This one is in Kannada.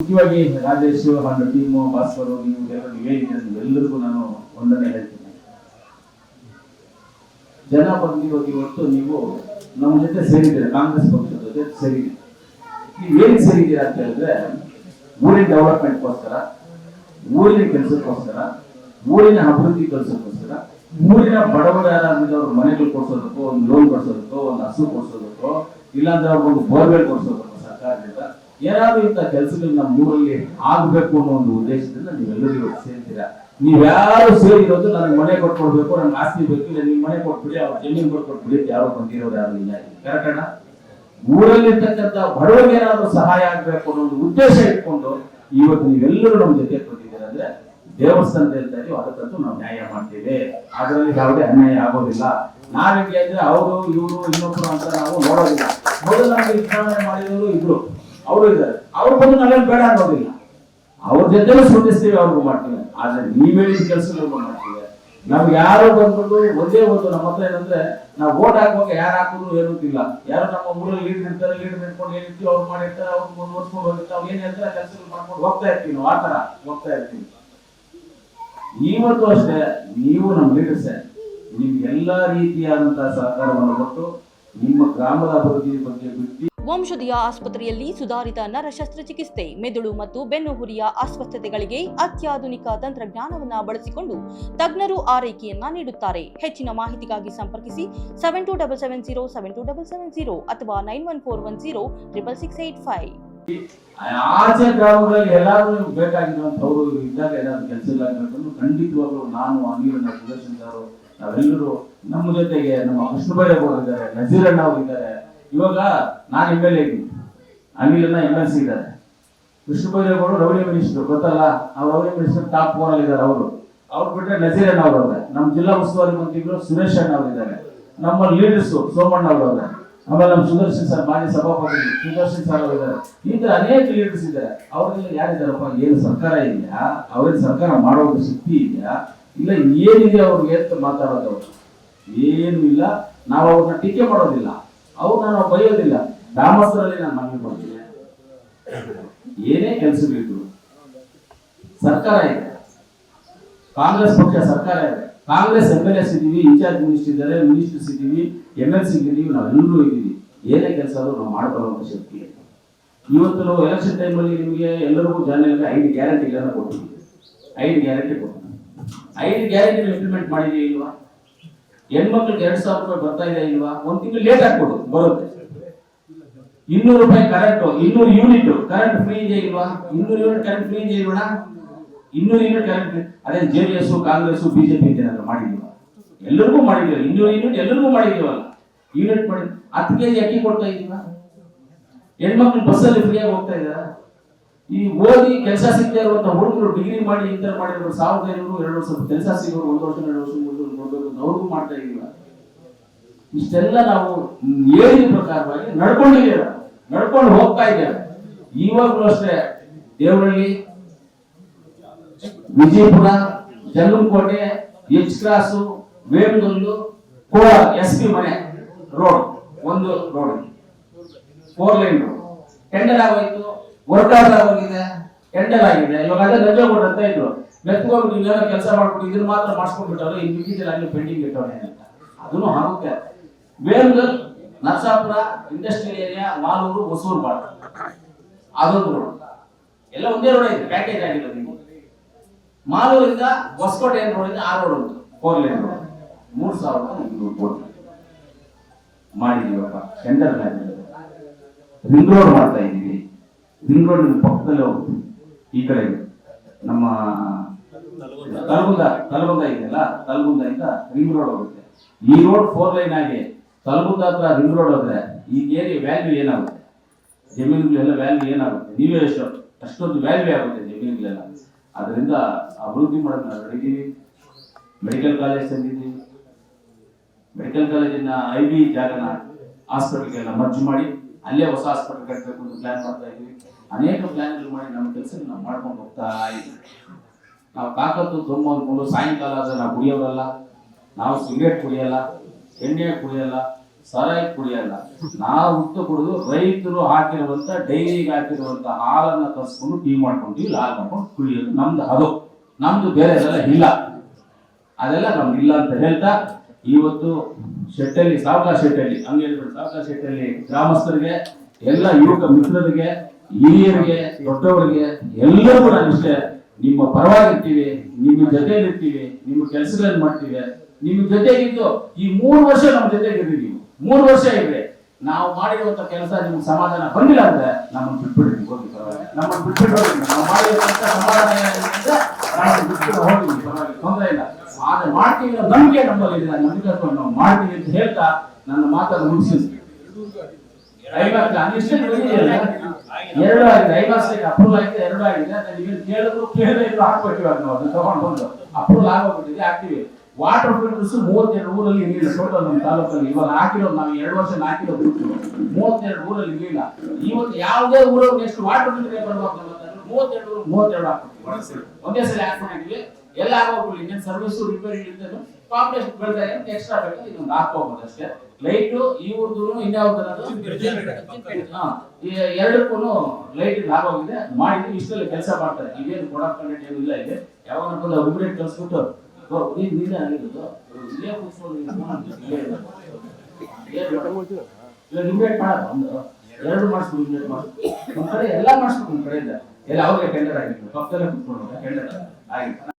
ಮುಖ್ಯವಾಗಿ ರಾಜೇಶ್ ಹಾಗೂ ಟೀಮು ಭಾಸ್ಕರ್ ನೀವು ಎಲ್ಲರಿಗೂ ನಾನು ಒಂದನ್ನೇ ಹೇಳ್ತೀನಿ. ಜನ ಬಂದಿರೋದು ಇವತ್ತು ನೀವು ನಮ್ಮ ಜೊತೆ ಸೇರಿದ್ದೀರಾ? ಕಾಂಗ್ರೆಸ್ ಪಕ್ಷದ ಜೊತೆ ಸೇರಿದ್ದೀರಿ? ನೀವು ಏನ್ ಸೇರಿದ್ದೀರಾ ಅಂತ ಹೇಳಿದ್ರೆ, ಊರಿನ ಡೆವಲಪ್ಮೆಂಟ್ಗೋಸ್ಕರ ಊರಿನ ಕೆಲಸಕ್ಕೋಸ್ಕರ, ಊರಿನ ಅಭಿವೃದ್ಧಿ ಕೆಲಸಕ್ಕೋಸ್ಕರ, ಊರಿನ ಬಡವರ ಅವ್ರ ಮನೆಗಳು ಕೊಡ್ಸೋದಕ್ಕೋ, ಒಂದು ಲೋನ್ ಕೊಡ್ಸೋದಕ್ಕೋ, ಒಂದು ಹಸು ಕೊಡ್ಸೋದಕ್ಕೋ, ಇಲ್ಲಾಂದ್ರೆ ಒಂದು ಬೋರ್ವೆಲ್ ಕೊಡ್ಸೋದಕ್ಕೋ ಏನಾದ್ರೂ ಇಂಥ ಕೆಲಸಗಳು ನಮ್ಮ ಊರಲ್ಲಿ ಆಗ್ಬೇಕು ಅನ್ನೋ ಒಂದು ಉದ್ದೇಶದಿಂದ ನೀವೆಲ್ಲರೂ ಇವತ್ತು ಸೇರ್ತೀರಾ? ನೀವ್ಯಾರು ಸೇರಿರೋದು ನನಗೆ ಮನೆ ಕೊಟ್ಕೊಡ್ಬೇಕು ನನ್ಗೆ ಆಸ್ತಿ ಬೇಕು, ಇಲ್ಲ ನಿಮ್ ಮನೆ ಕೊಟ್ಬಿಡಿ, ಅವ್ರ ಜಮೀನು ಕೊಟ್ಬಿಡಿ ಯಾರು ಬಂದಿರೋದು ಯಾರು ಇಲ್ಲ ಕರೆಕ್ಟ್ ಅಣ್ಣ? ಊರಲ್ಲಿರ್ತಕ್ಕಂಥ ಬಡವರಿಗೆ ಏನಾದ್ರು ಸಹಾಯ ಆಗ್ಬೇಕು ಅನ್ನೋ ಒಂದು ಉದ್ದೇಶ ಇಟ್ಕೊಂಡು ಇವತ್ತು ನೀವೆಲ್ಲರೂ ನಮ್ಮ ಜೊತೆ ಕೊಟ್ಟಿದ್ದೀರ ಅಂದ್ರೆ ದೇವಸ್ಥಾನದ ಹೇಳ್ತಾರೆ ಅದಕ್ಕಂತೂ ನಾವು ನ್ಯಾಯ ಮಾಡ್ತೀವಿ. ಅದರಲ್ಲಿ ಯಾವುದೇ ಅನ್ಯಾಯ ಆಗೋದಿಲ್ಲ. ನಾವಿಂಗೆ ಅಂದ್ರೆ ಅವರು ಇವರು ಇನ್ನೊಬ್ರು ಅಂತ ನಾವು ನೋಡೋದಿಲ್ಲ. ಮೊದಲು ನಮಗೆ ವಿಚಾರಣೆ ಮಾಡಿದವರು ಇದ್ರು ಅವರು ಇದ್ದಾರೆ. ಅವ್ರು ಬಂದು ನಾವೇನು ಬೇಡ ಅನ್ನೋದಿಲ್ಲ. ಅವ್ರ ಜೊತೆಲೂ ಸ್ಪಂದಿಸ್ತೀವಿ ಅವ್ರಿಗೂ ಮಾಡ್ತೀವಿ. ಆದ್ರೆ ನೀವ್ ಹೇಳಿದ ಕೆಲಸಗಳಿಗೂ ಮಾಡ್ತೀವಿ. ನಾವ್ ಯಾರು ಬಂದ್ಬಿಟ್ಟು ಒಂದೇ ಒಂದು ನಮ್ಮ ಹತ್ರ ಏನಂದ್ರೆ, ನಾವು ಓಟ್ ಹಾಕುವಾಗ ಯಾರು ಹಾಕಿದ್ರು ಇಲ್ಲ. ಯಾರು ನಮ್ಮ ಊರಲ್ಲಿ ಲೀಡ್ ಇರ್ತಾರೆ ಲೀಡ್ ನಿಂತ್ಕೊಂಡು ಏನಿರ್ತೀವಿ ಅವ್ರು ಮಾಡಿರ್ತಾರೆ, ಅವ್ರು ಮುಂದುವರ್ಸ್ಕೊಂಡು ಹೋಗಿರ್ತಾರೆ ಅವ್ರು ಏನ್ ಹೇಳ್ತಾರೆ, ಕೆಲಸಗಳು ಮಾಡ್ಕೊಂಡು ಹೋಗ್ತಾ ಇರ್ತೀವಿ ನಾವು ತರ ಹೋಗ್ತಾ ಇರ್ತೀವಿ. ಇವತ್ತು ಅಷ್ಟೇ, ನೀವು ನಮ್ಮ ಲೀಡರ್ಸ್ ನಿಮ್ಗೆಲ್ಲಾ ರೀತಿಯಾದಂತಹ ಸಹಕಾರವನ್ನು ಕೊಟ್ಟು ನಿಮ್ಮ ಗ್ರಾಮದ ಅಭಿವೃದ್ಧಿ ಬಗ್ಗೆ ಬಿಟ್ಟು ವಂಶದಿಯ ಆಸ್ಪತ್ರೆಯಲ್ಲಿ ಸುಧಾರಿತ ನರ ಶಸ್ತ್ರಚಿಕಿತ್ಸೆ ಮೆದುಳು ಮತ್ತು ಬೆನ್ನುಹುರಿಯ ಅಸ್ವಸ್ಥತೆಗಳಿಗೆ ಅತ್ಯಾಧುನಿಕ ತಂತ್ರಜ್ಞಾನವನ್ನು ಬಳಸಿಕೊಂಡು ತಜ್ಞರು ಆರೈಕೆಯನ್ನ ನೀಡುತ್ತಾರೆ. ಹೆಚ್ಚಿನ ಮಾಹಿತಿಗಾಗಿ ಸಂಪರ್ಕಿಸಿ seven two double seven zero seven two double seven zero ಅಥವಾ nine one four one zero triple six eight five ಆಚೆ ಗ್ರಾಮಗಳಲ್ಲಿ ಬೇಕಾಗಿರುವಂತವ್ರು ಇದ್ದಾಗ ನಾವೆಲ್ಲರೂ ನಮ್ಮ ಜೊತೆಗೆ ನಮ್ಮ ಇದ್ದಾರೆ. ಇವಾಗ ನಾನು ಎಂ ಎಲ್ ಎ ಇದ್ದೀನಿ ಅನಿಲನ್ನ ಎಂ ಎಲ್ ಸಿ ಇದ್ದಾರೆ ಕೃಷ್ಣಬೈರೇಗೌಡರು ರೌಡಿ ಮಿನಿಸ್ಟರ್, ಗೊತ್ತಲ್ಲ? ಅವ್ರು ರೌಡಿ ಮಿನಿಸ್ಟರ್ ಟಾಪ್ ಫೋರ್ ಅಲ್ಲಿ ಇದ್ದಾರೆ ಅವರು. ಅವ್ರು ಬಿಟ್ಟರೆ ನಜೀರನಾ ಅವರು ಅವ್ರೆ. ನಮ್ಮ ಜಿಲ್ಲಾ ಉಸ್ತುವಾರಿ ಮಂತ್ರಿಗಳು ಸುರೇಶ್ ಅಣ್ಣ ಅವರು ಇದ್ದಾರೆ. ನಮ್ಮ ಲೀಡರ್ಸ್ ಸೋಮಣ್ಣ ಅವರು ಆಮೇಲೆ ನಮ್ಮ ಸುದರ್ಶನ್ ಸರ್ ಮಾಜಿ ಸಭಾಪತಿ ಸುದರ್ಶನ್ ಸರ್ ಅವರು ಇದ್ದಾರೆ. ಈ ತರ ಅನೇಕ ಲೀಡರ್ಸ್ ಇದ್ದಾರೆ. ಅವ್ರಿಗೆಲ್ಲ ಯಾರಿದ್ದಾರಪ್ಪ? ಏನು ಸರ್ಕಾರ ಇದೆಯಾ? ಅವ್ರಿಗೆ ಸರ್ಕಾರ ಮಾಡೋ ಶಕ್ತಿ ಇದೆಯಾ? ಇಲ್ಲ ಏನಿದೆ ಅವ್ರಿಗೆ ಅಂತ ಮಾತಾಡೋದು ಏನು ಇಲ್ಲ. ನಾವು ಅವ್ರನ್ನ ಟೀಕೆ ಮಾಡೋದಿಲ್ಲ. ಅವ್ರನ್ನ ನಾನು ಬೈಯೋದಿಲ್ಲ. ಗ್ರಾಮಸ್ಥರಲ್ಲಿ ನಾನು ಮನವಿ ಮಾಡ್ತೀನಿ. ಏನೇ ಕೆಲಸಗಳಿದ್ರು ಸರ್ಕಾರ ಇದೆ. ಕಾಂಗ್ರೆಸ್ ಪಕ್ಷ ಸರ್ಕಾರ ಇದೆ. ಕಾಂಗ್ರೆಸ್ ಎಂ ಎಲ್ ಎಸ್ ಇದ್ದೀವಿ, ಇನ್ಚಾರ್ಜ್ ಮಿನಿಸ್ಟರ್ ಇದ್ದಾರೆ, ಮಿನಿಸ್ಟರ್ಸ್ ಇದ್ದೀವಿ ಎಂ ಎಲ್ ಸಿ ಇದ್ದೀವಿ ನಾವೆಲ್ಲರೂ ಇದ್ದೀವಿ. ಏನೇ ಕೆಲಸ ಆದರೂ ನಾವು ಮಾಡ್ಕೊಳ್ಳುವಂಥ ಶಕ್ತಿ ಇವತ್ತು ನಾವು ಎಲೆಕ್ಷನ್ ಟೈಮಲ್ಲಿ ನಿಮಗೆ ಎಲ್ಲರಿಗೂ ಜನರಿಗೆ ಐದು ಗ್ಯಾರಂಟಿಗಳನ್ನು ಕೊಟ್ಟಿದ್ದೀವಿ. ಐದು ಗ್ಯಾರಂಟಿ ಕೊಟ್ಟಿದ್ದೀವಿ ಐದು ಗ್ಯಾರಂಟಿ ಇಂಪ್ಲಿಮೆಂಟ್ ಮಾಡಿದೀವಿ ಇಲ್ವಾ? ಹೆಣ್ಮಕ್ಳಿಗೆ ಎರಡ್ ಸಾವಿರ ರೂಪಾಯಿ ಬರ್ತಾ ಇದೆ ಇಲ್ವಾ? ಒಂದ್ ತಿಂಗಳು ಲೇಟ್ ಆಗ್ಬೋದು, ಬರುತ್ತೆ. ಇನ್ನೂರು ರೂಪಾಯಿ ಕರೆಂಟ್ ಇನ್ನೂರು ಯೂನಿಟ್ ಕರೆಂಟ್ ಫ್ರೀ ಇದೆ ಇಲ್ವಾ? ಇನ್ನೂರು ಯೂನಿಟ್ ಕರೆಂಟ್ ಫ್ರೀ ಇದೆ ಇಲ್ವಾ ಇನ್ನೂರು ಯೂನಿಟ್ ಕರೆಂಟ್ ಅದೇ J D S, Congress BJP ಏನಾದ್ರು ಮಾಡಿದೀವ ಎಲ್ಲರಿಗೂ ಮಾಡಿದೀವಿ ಇನ್ನೂರು ಯೂನಿಟ್ ಎಲ್ಲರಿಗೂ ಮಾಡಿದ್ವಲ್ಲ ಯೂನಿಟ್ ಮಾಡಿ ಹತ್ತು ಕೆಜಿ ಅಕ್ಕಿ ಕೊಡ್ತಾ ಇದೀವ? ಹೆಣ್ಮಕ್ಳು ಬಸ್ಸಲ್ಲಿ ಫ್ರೀಯಾಗಿ ಹೋಗ್ತಾ ಇದಾರ ಈ ಓದಿ ಕೆಲಸ ಸಿಗದೆ ಇರುವಂತ ಹುಡುಗರು ಡಿಗ್ರಿ ಮಾಡಿ ಇಂಟರ್ ಮಾಡಿರೋ ಸಾವಿರದ ಐನೂರು, ಎರಡು ವರ್ಷ ಕೆಲಸ ಸಿಗೋರು, ಒಂದು ವರ್ಷ, ಎರಡು ವರ್ಷ, ಮೂರು ಅವ್ರಿಗೂ ಮಾಡ್ತಾ ಇಲ್ಲ ಇಷ್ಟೆಲ್ಲ ನಾವು ಹೇಳಿದ ಪ್ರಕಾರವಾಗಿ ನಡ್ಕೊಂಡಿದ್ದೇವೆ ನಡ್ಕೊಂಡು ಹೋಗ್ತಾ ಇದ್ದೇವೆ ಇವಾಗಲೂ ಅಷ್ಟೇ ದೇವರಳ್ಳಿ, ವಿಜಯಪುರ, ಜಲ್ಲಂಕೋಟೆ ಎಚ್ ಕ್ರಾಸು ವೇಮಗಲ್ಲು ಕೋಳ ಎಸ್ ಪಿ ಮನೆ ರೋಡ್ ಒಂದು road four lane road tender ಆಗೋಯ್ತು. ವರ್ಕೌಟ್ ಆಗೋಗಿದೆ ಎಂಡಲ್ ಆಗಿದೆ. ಇವಾಗ ಅದೇ ನಂಜೇಗೌಡ ಅಂತ ಇದ್ರು. ಮೆತ್ಕೊಂಡು ನೀವೇನೋ ಕೆಲಸ ಮಾಡ್ಬಿಟ್ಟು ಇದನ್ನ ಮಾತ್ರ ಮಾಡಿಸ್ಕೊಂಡ್ಬಿಟ್ಟವ್ರೆ, ಇನ್ನು ಮಿಕ್ಕಿದ್ದೆಲ್ಲ ಅಲ್ಲಿ ಪೆಂಡಿಂಗ್ ಇಟ್ಟವ್ರೆ ಅಂತ. ಅದನ್ನು ಆಗುತ್ತೆ ವೇಮಗಲ್ ನರಸಾಪುರ ಇಂಡಸ್ಟ್ರಿಯಲ್ ಏರಿಯಾ ಮಾಲೂರು, ಹೊಸೂರು ಬಾಳ ಅದೊಂದು ರೋಡ್ ಎಲ್ಲ ಒಂದೇ ರೋಡ್ ಇದೆ ಪ್ಯಾಕೇಜ್ ಆಗಿಲ್ಲ ನಿಮಗೆ ಮಾಲೂರಿಂದ ಹೊಸಕೋಟೆ ಏನ್ ರೋಡ್ ಇದೆ ಆ ರೋಡ್ ಉಂಟು ಫೋರ್ ರೋಡ್ ಮೂರ್ ಸಾವಿರದ ಕೋಟಿ ಮಾಡಿದೀವಪ್ಪ ಟೆಂಡರ್ ರಿಂಗ್ ರೋಡ್ ಮಾಡ್ತಾ ಇದ್ದೀವಿ. ರೋಡ್ ಪಕ್ಕದಲ್ಲಿ ಹೋಗುತ್ತೆ ಈ ಕಡೆ ನಮ್ಮ ತಲಗುಂದ ತಲಗುಂದ ಇದೆಯಲ್ಲ? ತಲಗುಂದ ರಿಂಗ್ ರೋಡ್ ಹೋಗುತ್ತೆ. ಈ ರೋಡ್ ಫೋರ್ ಲೈನ್ ಆಗಿ ತಲಗುಂದ ಹತ್ರ ರಿಂಗ್ ರೋಡ್ ಹೋದ್ರೆ ಈ ಏರಿಯಾ ವ್ಯಾಲ್ಯೂ ಏನಾಗುತ್ತೆ? ಜಮೀನುಗಳೆಲ್ಲ ವ್ಯಾಲ್ಯೂ ಏನಾಗುತ್ತೆ? ನೀವೇ ಎಷ್ಟು, ಅಷ್ಟೊಂದು ವ್ಯಾಲ್ಯೂ ಆಗುತ್ತೆ ಜಮೀನುಗಳೆಲ್ಲ. ಅದರಿಂದ ಅಭಿವೃದ್ಧಿ ಮಾಡೋದು ನಾವು ಮೆಡಿಕಲ್ ಕಾಲೇಜ್ ತಂದಿದ್ದೀವಿ. ಮೆಡಿಕಲ್ ಕಾಲೇಜಿನ ಐ ಬಿ ಜಾಗನ ಹಾಸ್ಪಿಟಲ್ಗೆಲ್ಲ ಮರ್ಜ್ ಮಾಡಿ, ಅಲ್ಲೇ ಹೊಸ ಹಾಸ್ಪಿಟಲ್ ಕಟ್ಟಬೇಕು ಅಂತ ಪ್ಲಾನ್ ಮಾಡ್ತಾ ಇದ್ವಿ ಅನೇಕ ಪ್ಲಾನ್ಗಳು ಮಾಡಿ ನಮ್ಮ ಕೆಲಸ ನಾವು ಮಾಡ್ಕೊಂಡು ಹೋಗ್ತಾ ಇದ್ದೀವಿ. ನಾವು ತಾಕತ್ತು ತುಂಬ ಅಂದ್ಕೊಂಡು ಸಾಯಂಕಾಲ ಆದರೆ ನಾವು ಕುಡಿಯೋದಲ್ಲ, ನಾವು ಸಿಗರೇಟ್ ಕುಡಿಯಲ್ಲ, ಎಣ್ಣೆ ಕುಡಿಯಲ್ಲ, ಸರಾಯಿ ಕುಡಿಯಲ್ಲ, ನಾವು ಹುಟ್ಟು ಕುಡಿದು ರೈತರು ಹಾಕಿರುವಂತ ಡೈರಿಗೆ ಹಾಕಿರುವಂತ ಹಾಲನ್ನ ತರಿಸ್ಕೊಂಡು ಟೀ ಮಾಡ್ಕೊಂತೀವಿ, ಲಾಲ್ ಮಾಡ್ಕೊಂಡು ಕುಡಿಯೋದು. ನಮ್ದು ಅದು. ನಮ್ದು ಬೇರೆ ಎಲ್ಲ ಇಲ್ಲ. ಅದೆಲ್ಲ ನಮ್ಗೆ ಇಲ್ಲ ಅಂತ ಹೇಳ್ತಾ, ಇವತ್ತು ಶೆಟ್ಟಲ್ಲಿ ಸಾವಕಾಶ ಶೆಟ್ಟಲ್ಲಿ ಹಂಗೆ ಸಾವಕಾರ ಶೆಟ್ಟಲ್ಲಿ ಗ್ರಾಮಸ್ಥರಿಗೆ, ಎಲ್ಲ ಯುವಕ ಮಿತ್ರರಿಗೆ ಹಿರಿಯರಿಗೆ, ದೊಡ್ಡವರಿಗೆ ಎಲ್ಲರೂ ಕೂಡ ಇಷ್ಟೇ ನಿಮ್ಮ ಪರವಾಗಿರ್ತೀವಿ, ನಿಮ್ಮ ಜೊತೆಲಿರ್ತೀವಿ ನಿಮ್ಮ ಕೆಲಸಗಳನ್ನು ಮಾಡ್ತೀವಿ. ನಿಮ್ಮ ಜೊತೆಗಿದ್ದು ಈ ಮೂರು ವರ್ಷ ನಮ್ಮ ಜೊತೆಗಿರ್ರಿ ನೀವು. ಮೂರು ವರ್ಷ ಇದ್ರೆ ನಾವು ಮಾಡಿರುವಂತ ಕೆಲಸ ನಿಮ್ಗೆ ಸಮಾಧಾನ ಬಂದಿಲ್ಲ ಅಂದ್ರೆ ನಮ್ಮನ್ನು ಬಿಟ್ಬಿಡಿ ಹೋಗಿ. ನಮ್ಮನ್ನು ಬಿಟ್ಬಿಟ್ಟು ನಾವು ಮಾಡಿರುವಂತ ಸಮಾಧಾನ ಹೋಗಿ ತೊಂದರೆ ಇಲ್ಲ. ಆದ್ರೆ ಮಾಡ್ತೀವಿ ನಂಬಿಕೆ ನಮ್ಮಲ್ಲಿ ಇದೆ. ಮಾಡ್ತೀವಿ ಅಂತ ಹೇಳ್ತಾ ನನ್ನ ಮಾತನ್ನು ಮುಗಿಸಿದ್ವಿ ಐವತ್ತು ಬಂದಿದೆಯಲ್ಲ? ಎರಡು ಆಗಿದೆ. ಐವತ್ತು ಅಪ್ರೂವಲ್ ಆಗಿದೆ. ಎರಡು ಆಗಿದೆ. ಅದನ್ನ ಕೇಳೋದು ಕೇಳಿದ್ರು ಕೇಳದೆ ಇದ್ರು ಹಾಕ್ಬಿಟ್ಟಿವಿ ನಾವು ಅದನ್ನ ತಗೊಂಡು ಬಂದು. ಅಪ್ರೂವಲ್ ಆಗೋಗ್ಬಿಟ್ಟಿದೆ. ಹಾಕ್ತಿವಿ. ವಾಟರ್ ಫಿಲ್ಟರ್ಸ್ ಮೂವತ್ತೆರಡು ಊರಲ್ಲಿ ಇರಲಿಲ್ಲ. ಟೋಟಲ್ ನಮ್ಮ ತಾಲೂಕಲ್ಲಿ. ಇವಾಗ ಹಾಕಿರೋದು ನಾವು ಎರಡು ವರ್ಷ ಹಾಕಿರೋದು ಬಿಟ್ಟು ಮೂವತ್ತೆರಡು ಊರಲ್ಲಿ ಇರಲಿಲ್ಲ. ಇವತ್ತು ಯಾವುದೇ ಊರಲ್ಲಿ ಎಷ್ಟು ವಾಟರ್ ಫಿಲ್ಟರ್ ಬರ್ಬೇಕು? ಮೂವತ್ತೆರಡು ಊರು ಮೂವತ್ತೆರಡು ಹಾಕ್ಬಿಟ್ಟು ಒಂದೇ ಸಲ ಹಾಕ್ಬಿಟ್ಟಿದ್ವಿ ಎಲ್ಲ ಆಗೋಗ್ಬಿಡಿ ಇನ್ನೇನು ಸರ್ವಿಸ್ ರಿಪೇರಿ ಇರ್ತೇನೆ ಪಾಪ್ಯುಲೇಷನ್ ಬೆಳೆದ ಎಕ್ಸ್ಟ್ರಾ ಬೇಕು ಇದೊಂದು ಹಾಕೋಬಹುದು ಅಷ್ಟೇ. ಲೈಟು ಈ ಊರ್ದು ಇನ್ಯಾವ್ದು ಎರಡಕ್ಕೂ ಲೈಟ್ ಆಗೋಗಿದೆ ಮಾಡಿದ್ರೆ ಇಷ್ಟಲ್ಲಿ ಕೆಲಸ ಮಾಡ್ತಾರೆ. ಇದೇನು ಕೊಡಕ್ ಏನು ಇಲ್ಲ ಇದೆ ಯಾವಾಗ ಬಂದು ಉಬ್ರೇಟ್ ಕಳ್ಸ್ಬಿಟ್ಟು ನೀನ್ ಆಗಿರೋದು ಇಲ್ಲೇ ಕೂತ್ಕೊಂಡು ರಿಪೇರಿ ಮಾಡೋದು ಒಂದು ಎರಡು ಮಾಡಿಸ್ಬೇಕು ರಿಪೇರಿ ಮಾಡಿಸ್ಬೇಕು ಒಂದ್ ಕಡೆ ಎಲ್ಲ ಮಾಡಿಸ್ಬೇಕು ನಮ್ಮ ಕಡೆಯಿಂದ. ಎಲ್ಲ ಅವ್ರಿಗೆ ಟೆಂಡರ್ ಆಗಿತ್ತು. ಪಕ್ಕದಲ್ಲೇ ಕೂತ್ಕೊಂಡು ಟೆಂಡರ್ ಆಗಿದೆ